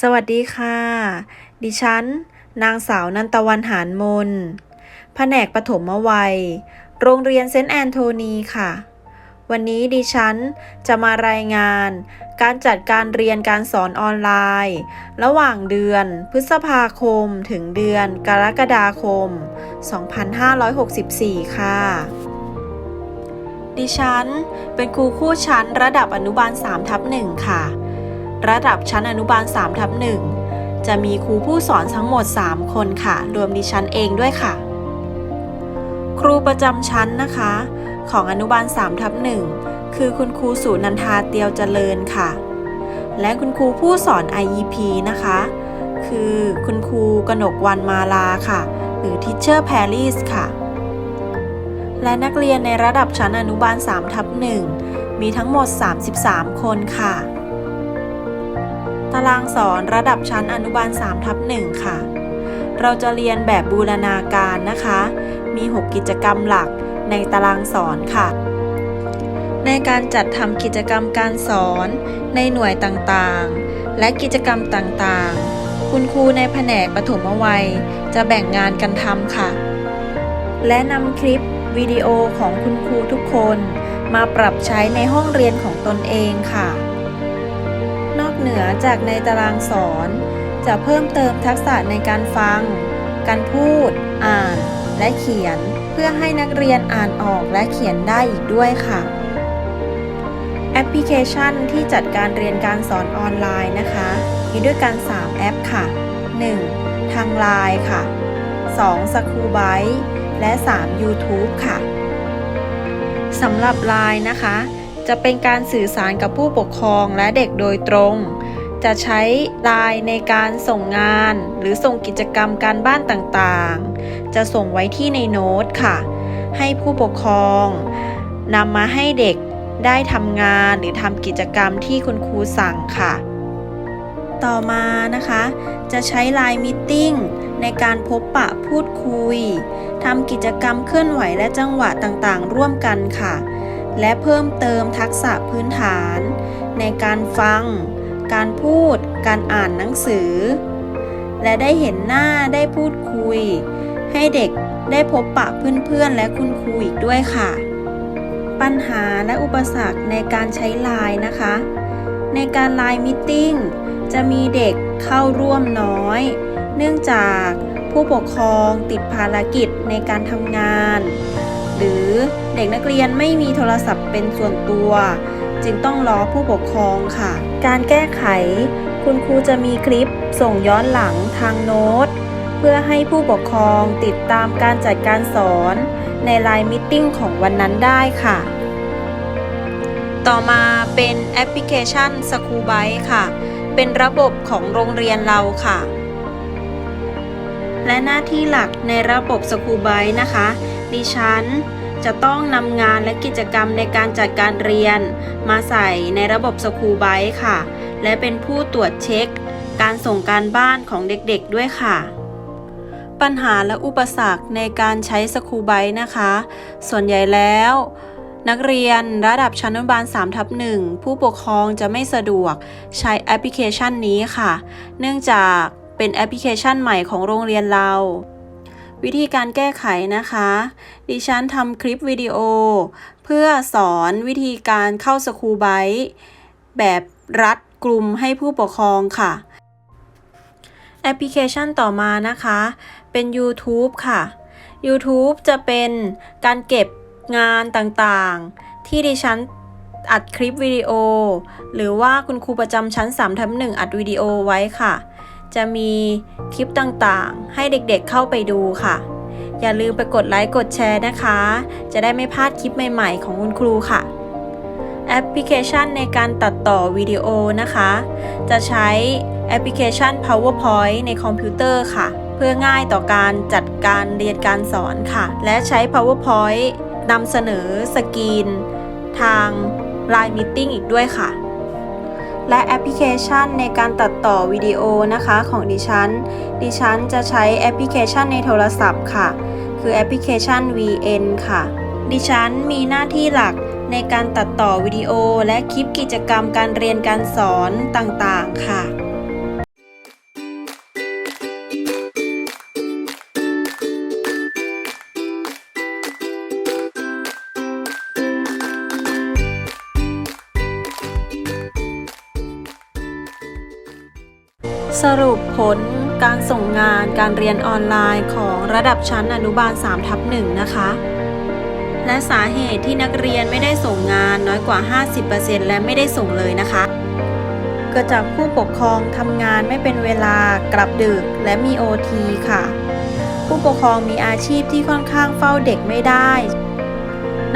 สวัสดีค่ะ ดิฉัน นางสาวนันตะวันหารมน แผนกปฐมวัย โรงเรียนเซนต์แอนโทนีค่ะ วันนี้ดิฉันจะมารายงาน การจัดการเรียนการสอนออนไลน์ ระหว่างเดือนพฤษภาคมถึงเดือนกรกฎาคม 2564 ค่ะดิฉัน เป็นครูคู่ชั้นระดับอนุบาล3ทับ1ค่ะ ระดับชั้นอนุบาล3ทับ1จะมีครูผู้สอนทั้งหมด 3 คนค่ะ รวมดิฉันเองด้วยค่ะ ครูประจำชั้นนะคะ ของอนุบาล3ทับ1คือคุณครูสุนันทาเตียวเจริญค่ะ และคุณครูผู้สอน IEP นะคะ คือคุณครูกนกวันมาลาค่ะ หรือ Teacher Paris ค่ะและนักเรียนในระดับชั้นอนุบาล3ทับ1มีทั้งหมด 33 คนค่ะ ตารางสอนระดับชั้นอนุบาล3ทับ1ค่ะ เราจะเรียนแบบบูรณาการนะคะ มี 6 กิจกรรมหลักในตารางสอนค่ะ ในการจัดทำกิจกรรมการสอนในหน่วยต่างๆ และกิจกรรมต่างๆ คุณครูในแผนกปฐมวัย จะแบ่งงานกันทำค่ะ และนำคลิปวิดีโอของคุณครูทุกคน มาปรับใช้ในห้องเรียนของตนเองค่ะ เหนือจากในตารางสอน จะเพิ่มเติมทักษะในการฟัง การพูด อ่าน และเขียน เพื่อให้นักเรียนอ่านออกและเขียนได้อีกด้วยค่ะ แอปพลิเคชันที่จัดการเรียนการสอนออนไลน์นะคะ มีด้วยกัน 3 แอปค่ะ 1. ทาง Line ค่ะ 2. s c o o l b y t e และ 3. YouTube ค่ะสำหรับ Line นะคะ จะเป็นการสื่อสารกับผู้ปกครองและเด็กโดยตรง จะใช้ Line ในการส่งงาน หรือส่งกิจกรรมการบ้านต่างๆ จะส่งไว้ที่ในโน้ตค่ะ ให้ผู้ปกครองนำมาให้เด็กได้ทำงานหรือทำกิจกรรมที่คุณครูสั่งค่ะ ต่อมานะคะ จะใช้ Line Meeting ในการพบปะพูดคุยทำกิจกรรมเคลื่อนไหวและจังหวะต่างๆ ร่วมกันค่ะ และเพิ่มเติมทักษะพื้นฐาน ในการฟัง การพูด การอ่านหนังสือ และได้เห็นหน้าได้พูดคุย ให้เด็กได้พบปะเพื่อนๆและคุณครูอีกด้วยค่ะ ปัญหาและอุปสรรคในการใช้ไลน์นะคะ ในการไลน์มิทติ้งจะมีเด็กเข้าร่วมน้อย เนื่องจากผู้ปกครองติดภารกิจในการทำงาน หรือเด็กนักเรียนไม่มีโทรศัพท์เป็นส่วนตัว จึงต้องรอผู้ปกครองค่ะ การแก้ไข คุณครูจะมีคลิปส่งย้อนหลังทางโน้ต เพื่อให้ผู้ปกครองติดตามการจัดการสอน ในไลน์มิทติ้งของวันนั้นได้ค่ะ ต่อมาเป็นแอปพลิเคชัน s c h o o l b y t e ค่ะ เป็นระบบของโรงเรียนเราค่ะและหน้าที่หลักในระบบ s c h o o l b y t e นะคะ ดิฉัน จะต้องนำงานและกิจกรรมในการจัดการเรียน มาใส่ในระบบ s c h o o l b y t e ค่ะ และเป็นผู้ตรวจเช็ค การส่งการบ้านของเด็กๆด้วยค่ะ ปัญหาและอุปสรรคในการใช้สคูไบนะคะ ส่วนใหญ่แล้วนักเรียนระดับชั้นอนุบาล3ทับ1ผู้ปกครองจะไม่สะดวกใช้แอปพลิเคชันนี้ค่ะ เนื่องจากเป็นแอปพลิเคชันใหม่ของโรงเรียนเรา วิธีการแก้ไขนะคะ ดิฉันทำคลิปวิดีโอ เพื่อสอนวิธีการเข้าสคูไบต์แบบรัดกลุ่มให้ผู้ปกครองค่ะ แอปพลิเคชันต่อมานะคะ เป็น YouTube ค่ะ YouTube จะเป็นการเก็บงานต่างๆ ที่ดิฉันอัดคลิปวิดีโอ หรือว่าคุณครูประจำชั้น3ทับ1อัดวิดีโอไว้ค่ะ จะมีคลิปต่างๆ ให้เด็กๆเข้าไปดูค่ะ อย่าลืมไปกดไลค์กดแชร์นะคะ จะได้ไม่พลาดคลิปใหม่ๆ ของคุณครูค่ะ แอปพลิเคชันในการตัดต่อวิดีโอนะคะ จะใช้แอปพลิเคชัน PowerPoint ในคอมพิวเตอร์ค่ะ เพื่อง่ายต่อการจัดการเรียนการสอนค่ะ และใช้ PowerPoint นำเสนอสกรีน ทาง Line Meeting อีกด้วยค่ะ และแอปพลิเคชันในการตัดต่อวิดีโอนะคะของดิฉัน ดิฉันจะใช้แอปพลิเคชันในโทรศัพท์ค่ะ คือแอปพลิเคชัน VN ค่ะ ดิฉันมีหน้าที่หลักในการตัดต่อวิดีโอและคลิปกิจกรรมการเรียนการสอนต่างๆ ค่ะ สรุปผลการส่งงานการเรียนออนไลน์ของระดับชั้นอนุบาล3ทับ1นะคะ และสาเหตุที่นักเรียนไม่ได้ส่งงานน้อยกว่า 50%และไม่ได้ส่งเลยนะคะ เกิดจากผู้ปกครองทำงานไม่เป็นเวลากลับดึกและมี OT ค่ะ ผู้ปกครองมีอาชีพที่ค่อนข้างเฝ้าเด็กไม่ได้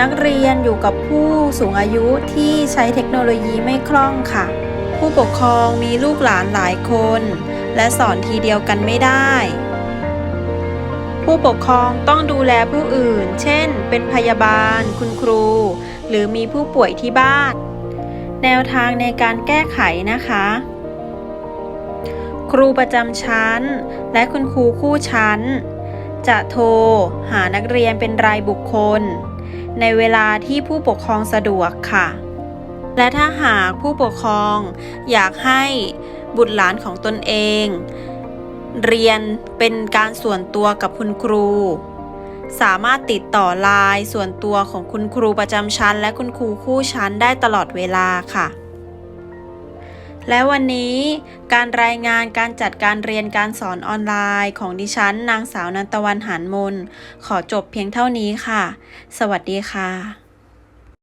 นักเรียนอยู่กับผู้สูงอายุที่ใช้เทคโนโลยีไม่คล่องค่ะ ผู้ปกครองมีลูกหลานหลายคน และสอนทีเดียวกันไม่ได้ ผู้ปกครองต้องดูแลผู้อื่น เช่น เป็นพยาบาล คุณครู หรือมีผู้ป่วยที่บ้าน แนวทางในการแก้ไขนะคะ ครูประจำชั้น และคุณครูคู่ชั้น จะโทร หานักเรียนเป็นรายบุคคล ในเวลาที่ผู้ปกครองสะดวกค่ะ และถ้าหากผู้ปกครองอยากให้บุตรหลานของตนเอง เรียนเป็นการส่วนตัวกับคุณครู สามารถติดต่อไลน์ส่วนตัวของคุณครูประจำชั้น และคุณครูคู่ชั้นได้ตลอดเวลาค่ะ และวันนี้การรายงานการจัดการเรียนการสอนออนไลน์ของดิฉัน นางสาวนันตวันหานมนขอจบเพียงเท่านี้ค่ะ สวัสดีค่ะ